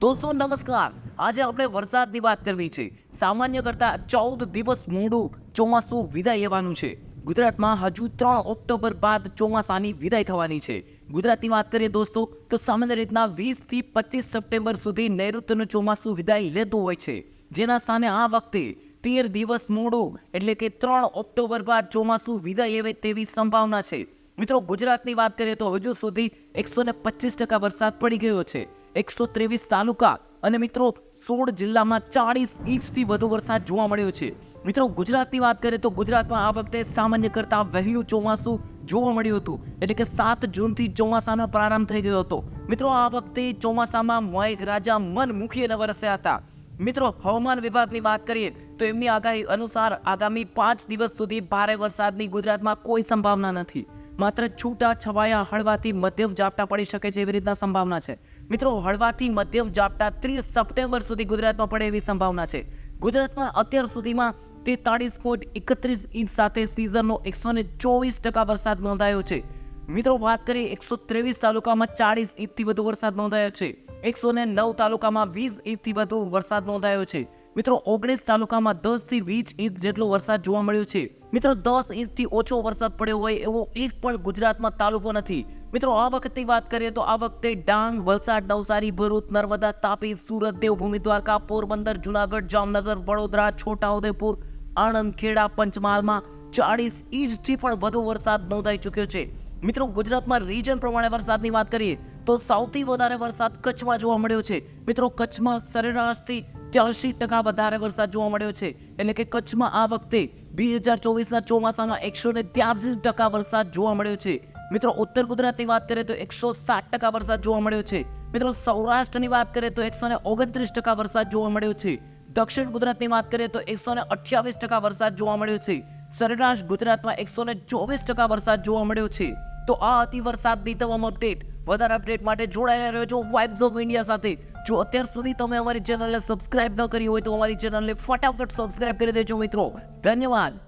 દોસ્તો, નમસ્કાર. આજે આપણે વરસાદની વાત કરવી છે. સામાન્ય કરતાં ચૌદ દિવસ મોડું ચોમાસું વિદાય લેવાનું છે. ગુજરાતમાં હજુ ત્રણ ઓક્ટોબર બાદ ચોમાસાની વિદાય થવાની છે. ગુજરાતની વાત કરીએ દોસ્તો, તો સામાન્ય રીતના વીસથી પચીસ સપ્ટેમ્બર સુધી નૈઋત્યનું ચોમાસું વિદાય લેતું હોય છે. જેના સ્થાને આ વખતે તેર દિવસ મોડું, એટલે કે ત્રણ ઓક્ટોબર બાદ ચોમાસું વિદાય લેવે તેવી સંભાવના છે. મિત્રો, ગુજરાતની વાત કરીએ તો હજુ સુધી એકસો ને પચીસ ટકા વરસાદ પડી ગયો છે. એકસો ત્રેવીસ તાલુકા અને મિત્રો સોળ જિલ્લામાં ચાળીસ ઇંચથી વધુ વરસાદ જોવા મળ્યો છે. મિત્રો ગુજરાતની વાત કરીએ તો ગુજરાતમાં આ વખતે સામાન્ય કરતાં વહેલું ચોમાસું જોવા મળ્યું હતું. એટલે કે સાત જૂનથી ચોમાસાનો પ્રારંભ થઈ ગયો હતો. મિત્રો આ વખતે ચોમાસામાં મેઘરાજા મન મૂકીને વરસ્યા હતા. મિત્રો હવામાન વિભાગની વાત કરીએ તો એમની આગાહી અનુસાર આગામી પાંચ દિવસ સુધી ભારે વરસાદની ગુજરાતમાં કોઈ સંભાવના નથી. માત્ર છૂટા છવાયા હળવાથી મધ્યમ ઝાપટા પડી શકે છે એવી રીતના સંભાવના છે. મિત્રો, હળવાથી મધ્યમ ઝાપટા ત્રીસ સપ્ટેમ્બર સુધી ગુજરાતમાં પડે એવી સંભાવના છે. ગુજરાતમાં અત્યાર સુધીમાં તેતાળીસ પોઈન્ટ એકત્રીસ ઇંચ સાથે સિઝનનો એકસો ને ચોવીસ ટકા વરસાદ નોંધાયો છે. મિત્રો, વાત કરીએ એકસો ત્રેવીસ તાલુકામાં ચાળીસ ઇંચથી વધુ વરસાદ નોંધાયો છે. એકસો ને નવ તાલુકામાં વીસ ઇંચથી વધુ વરસાદ નોંધાયો છે. મિત્રો, ઓગણીસ તાલુકામાં દસથી વીસ ઇંચ જેટલો વરસાદ જોવા મળ્યો છે. મિત્રો, દસ ઇંચથી ઓછો વરસાદ પડ્યો હોય એવો એક પણ ગુજરાતમાં તાલુકો નથી. મિત્રો, આ વખતે વાત કરીએ તો આ વખતે ડાંગ, વલસાડ, નવસારી, ભરૂચ, નર્મદા, તાપી, સુરત, દેવભૂમિ, દ્વારકા, પોરબંદર, જુનાગઢ, જામનગર, વડોદરા, છોટાઉદેપુર આણંદ ખેડા પંચમહાલમાં ચાળીસ ઇંચથી પણ વધુ વરસાદ નોંધાઈ ચૂક્યો છે. મિત્રો, ગુજરાતમાં રીજન પ્રમાણે વરસાદની વાત કરીએ તો સૌથી વધારે વરસાદ કચ્છમાં જોવા મળ્યો છે. મિત્રો, કચ્છમાં સરેરાશથી ત્યાંશી ટકા વધારે વરસાદ જોવા મળ્યો છે. એટલે કે કચ્છમાં આ વખતે બે હજાર ચોવીસના ચોમાસામાં એકસો ને ત્યાસી ટકા વરસાદ જોવા મળ્યો છે. મિત્રો, ઉત્તર ગુજરાતની વાત કરીએ તો એકસો સાત ટકા વરસાદ જોવા મળ્યો છે. મિત્રો, સૌરાષ્ટ્રની વાત કરીએ તો એકસો ને ઓગણત્રીસ ટકા વરસાદ જોવા મળ્યો છે. દક્ષિણ ગુજરાતની વાત કરીએ તો એકસો ને અઠ્યાવીસ ટકા વરસાદ જોવા મળ્યો છે. સરેરાશ ગુજરાતમાં એકસો ને ચોવીસ ટકા વરસાદ જોવા મળ્યો છે. તો આ અતિ વરસાદની તમામ અપડેટ વધારે અપડેટ માટે જોડાયેલા રહ્યો છો વાઇબ્સ ઓફ ઇન્ડિયા સાથે. જો અત્યાર સુધી તમે અમારી ચેનલને સબસ્ક્રાઇબ ન કરી હોય તો અમારી ચેનલને ફટાફટ સબસ્ક્રાઇબ કરી દેજો મિત્રો. ધન્યવાદ.